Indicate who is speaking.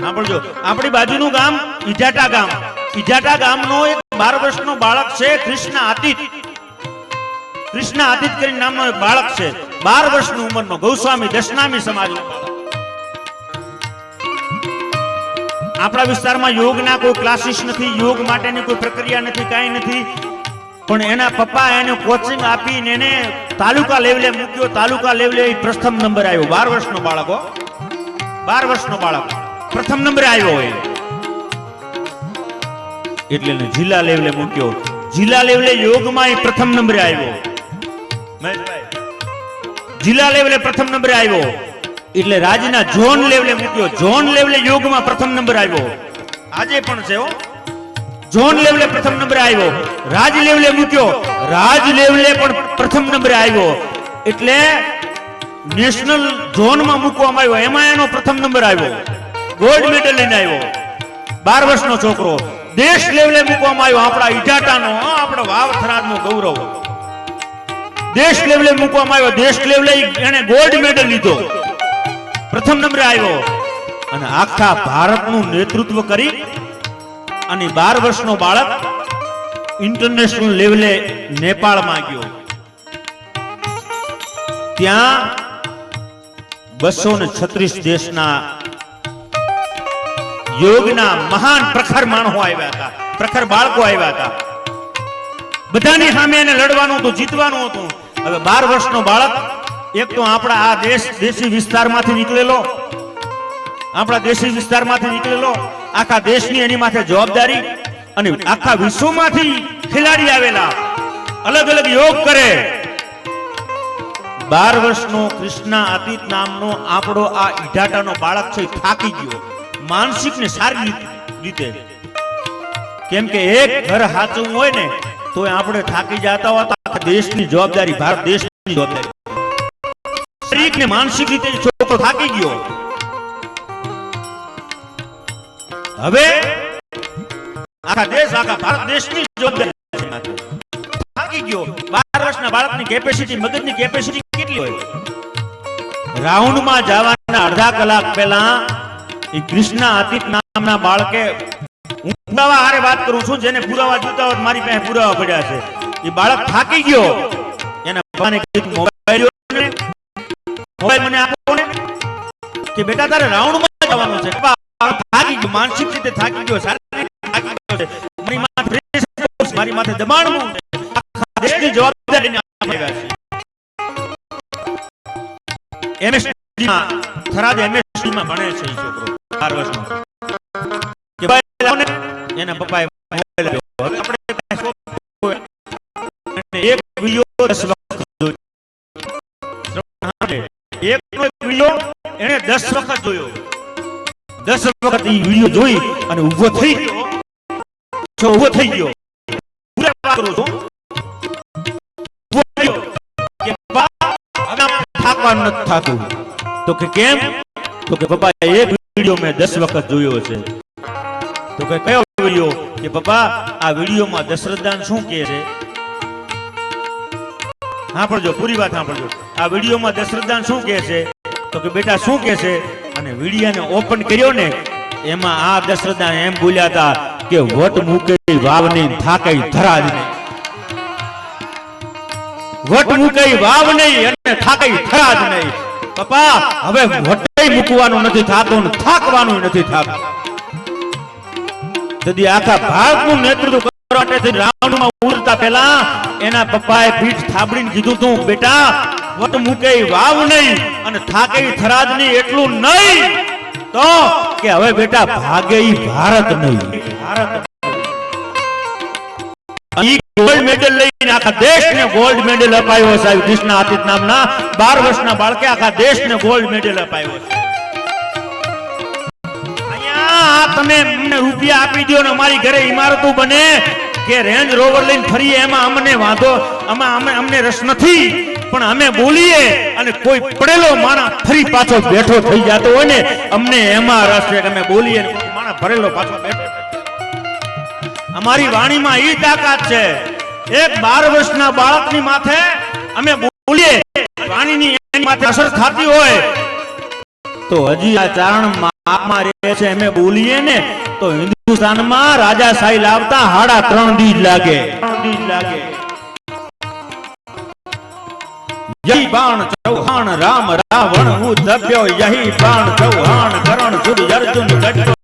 Speaker 1: સાંભળજો. આપણી બાજુનું ગામ ઈજાટા ગામ. ઈજાટા ગામનો એક બાર વર્ષનો બાળક છે, કૃષ્ણ આતિત કૃષ્ણ આતિત કરીને નામનો એક બાળક છે. બાર વર્ષની ઉંમરનો ગૌસ્વામી દશનામી સમાજ આપણા વિસ્તારમાં યોગના કોઈ ક્લાસીસ નથી, યોગ માટેની કોઈ પ્રક્રિયા નથી, કાંઈ નથી. પણ એના પપ્પા એને કોચિંગ આપીને એને તાલુકા લેવલે મૂક્યો. તાલુકા લેવલે પ્રથમ નંબર આવ્યો. બાર વર્ષનો બાળકો બાર વર્ષનો બાળક. પ્રથમ નંબરે આવ્યો હોય. એટલે જિલ્લા લેવલે મૂક્યો. જિલ્લા લેવલે યોગમાં એ પ્રથમ નંબરે આવ્યો. જિલ્લા લેવલે પ્રથમ નંબરે આવ્યો. એટલે રાજ્યના ઝોન લેવલે મૂક્યો. ઝોન લેવલે યોગમાં પ્રથમ નંબર આવ્યો. આજે પણ છે ઝોન લેવલે પ્રથમ નંબરે આવ્યો. રાજ લેવલે મૂક્યો. રાજ લેવલે પણ પ્રથમ નંબરે આવ્યો. એટલે નેશનલ ઝોનમાં મૂકવામાં આવ્યો. એમાં એનો પ્રથમ નંબર આવ્યો. ગોલ્ડ મેડલ લઈને આવ્યો. બાર વર્ષનો છોકરો. દેશ લેવલે મૂકવામાં આવ્યો. આપણા ઈજાટાનો આપણો વાવ ગૌરવ. દેશ લેવલે મૂકવામાં આવ્યો. દેશ લેવલે એને ગોલ્ડ મેડલ લીધો. પ્રથમ નંબરે આવ્યો. અને આખા ભારતનું નેતૃત્વ કરી અને બાર વર્ષનો બાળક ઇન્ટરનેશનલ લેવલે નેપાળમાં ગયો. ત્યાં બસો ને છત્રીસ દેશના યોગના મહાન પ્રખર માણસો આવ્યા હતા. પ્રખર બાળકો આવ્યા હતા. બધાની સામે એને લડવાનું હતું, જીતવાનું હતું. હવે બાર વર્ષનો બાળક, એક તો આપણા આ દેશ, દેશી વિસ્તારમાંથી નીકળેલો, આપણા દેશી વિસ્તારમાંથી નીકળેલો, આખા દેશની એની માથે જવાબદારી અને આખા વિશ્વમાંથી ખેલાડી આવેલા. અલગ અલગ યોગ કરે. બાર વર્ષનો કૃષ્ણા આતિત નામનો આપણો આ ઈઢાટાનો બાળક છે થાકી ગયો. માનસિક ને શારીરિક રીતે. કેમ કે એક ઘર હાચવું હોય ને તો આપણે થાકી જતા હોય દેશની જવાબદારી ભારત દેશની જવાબદારી શારીરિક ને માનસિક રીતે છોકરો થાકી ગયો હવે આખા દેશ, આખા ભારત દેશની જવાબદારી થાકી ગયો બાર વર્ષના બાળકની કેપેસિટી મગજની કેપેસિટી કેટલી હોય? રાઉન્ડમાં જવાના અડધા કલાક પહેલા એ કૃષ્ણા અતીત નામના બાળકે હું પુરાવા હારે વાત કરું છું, જેને પુરાવા જોતા હોય મારી પાસે પુરાવા પડ્યા છે. એ બાળક થાકી ગયો. એના પપ્પાને કીધું મોબાઈલ મોબાઈલ મને આપો ને? કે બેટા, તારે રાઉન્ડમાં જવાનું છે. થાકી ગયો, માનસિક રીતે થાકી ગયો, શારીરિક થાકી ગયો છે. મારી માથે મારી માથે દબાણ. આખા દેશની જવાબદારી MSD માં, થરાદ MSD માં ભણે છે છોકરો. બાર વર્ષનો. એના પપ્પાએ આપણે એક વિડિયો એક વિડિયો એને દસ વખત જોયો. દસ વખત એ વિડિયો જોઈ અને ઊભો થઈ ગયો. ઊભો થઈ ગયો. કેમ? તો કે પપ્પા એક વિડિયો મેં દસ વખત જોયો છે. તો કે કયો વિડિયો? કે પપ્પા, આ વિડિયોમાં દશરથદાન શું કહે છે? સાંભળજો, પૂરી વાત સાંભળજો. આ વિડીયોમાં દશરથદાન શું કહે છે? તો કે બેટા, શું કહે છે? અને વિડીયાને ઓપન કર્યો ને, એમાં આ દશરથદાન એમ બોલ્યા હતા કે વટ મૂકે વાવની થાકે ધરાજ નહીં વટ મૂકે વાવ નહીં અને થાકે ધરાજ નહીં પપ્પા હવે વટાઈ મૂકવાનું નથી થાતું ને થાકવાનું નથી થાતું. જદી આખા ભારતનું નેતૃત્વ કરવા માટે રાવણમાં ઉડતા પહેલા એના પપ્પાએ પીઠ થાબડીને કીધું તું બેટા વટ મૂકે વાવ નહીં અને થાકે થરાદ નહીં એટલું નહીં તો કે હવે બેટા ભાગે ભારત નહીં. ભારત ગોલ્ડ મેડલ લઈને આખા દેશને ગોલ્ડ મેડલ અપાયો છે. આ કૃષ્ણ આતિત નામના બાર વર્ષના બાળકે આખા દેશને ગોલ્ડ મેડલ અપાયો તમે અમને રૂપિયા આપી દો ને અમારી ઘરે ઇમારતો બને કે રેન્જ રોવર લઈને ફરીએ, એમાં અમને વાંધો અમે અમને રસ નથી. પણ અમે બોલીએ અને કોઈ પડેલો માણસ ફરી પાછો બેઠો થઈ જતો હોય ને, અમને એમાં રસ છે અમે બોલીએ માણસ ભરેલો પાછો બેઠો અમારી વાણીમાં એ તાકાત છે એક બાર વર્ષના બાળકની માથે અમે બોલીએ વાણીની એની માથે અસર થતી હોય. તો હજી આ ચારણ માપમાં રહે છે, અમે બોલીએ ને, તો હિન્દુસ્તાનમાં રાજાશાહી લાવતા હાડા ત્રણ દી જ લાગે. ત્રણ દી જ લાગે. યહી બાણ ચૌહાણ, રામ રાવણ, હું ધપ્યો યહી બાણ ચૌહાણ, કરણ સુર અર્જુન ગટ્ટો